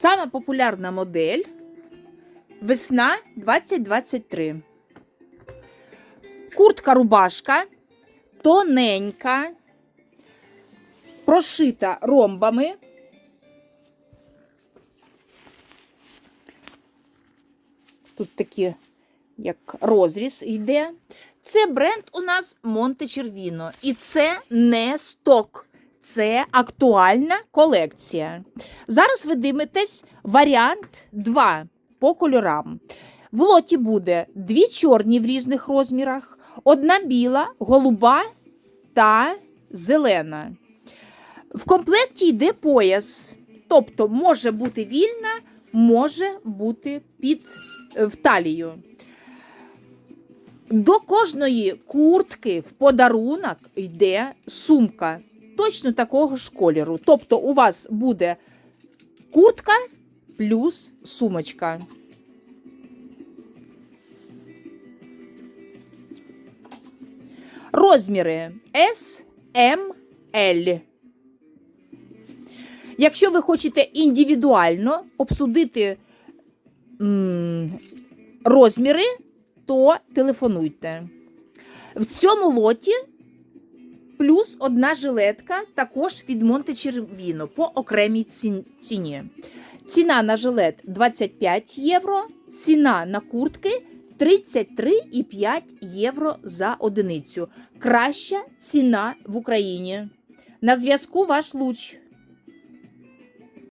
Сама популярна модель весна 2023. Куртка рубашка тоненька, прошита ромбами. Тут такі, як розріз йде. Це бренд у нас Монте Червіно. І це не сток, це актуальна колекція. Зараз ви дивитесь варіант 2 по кольорам. В лоті буде дві чорні в різних розмірах, одна біла, голуба та зелена. В комплекті йде пояс, тобто може бути вільна, може бути під в талію. До кожної куртки в подарунок йде сумка точно такого ж кольору. Тобто у вас буде куртка плюс сумочка. Розміри S, M, L. Якщо ви хочете індивідуально обсудити м, розміри, то телефонуйте. В цьому лоті плюс одна жилетка також від Монте Червіно по окремій ціні. Ціна на жилет 25 євро, ціна на куртки 33,5 євро за одиницю. Краща ціна в Україні. На зв'язку ваш луч.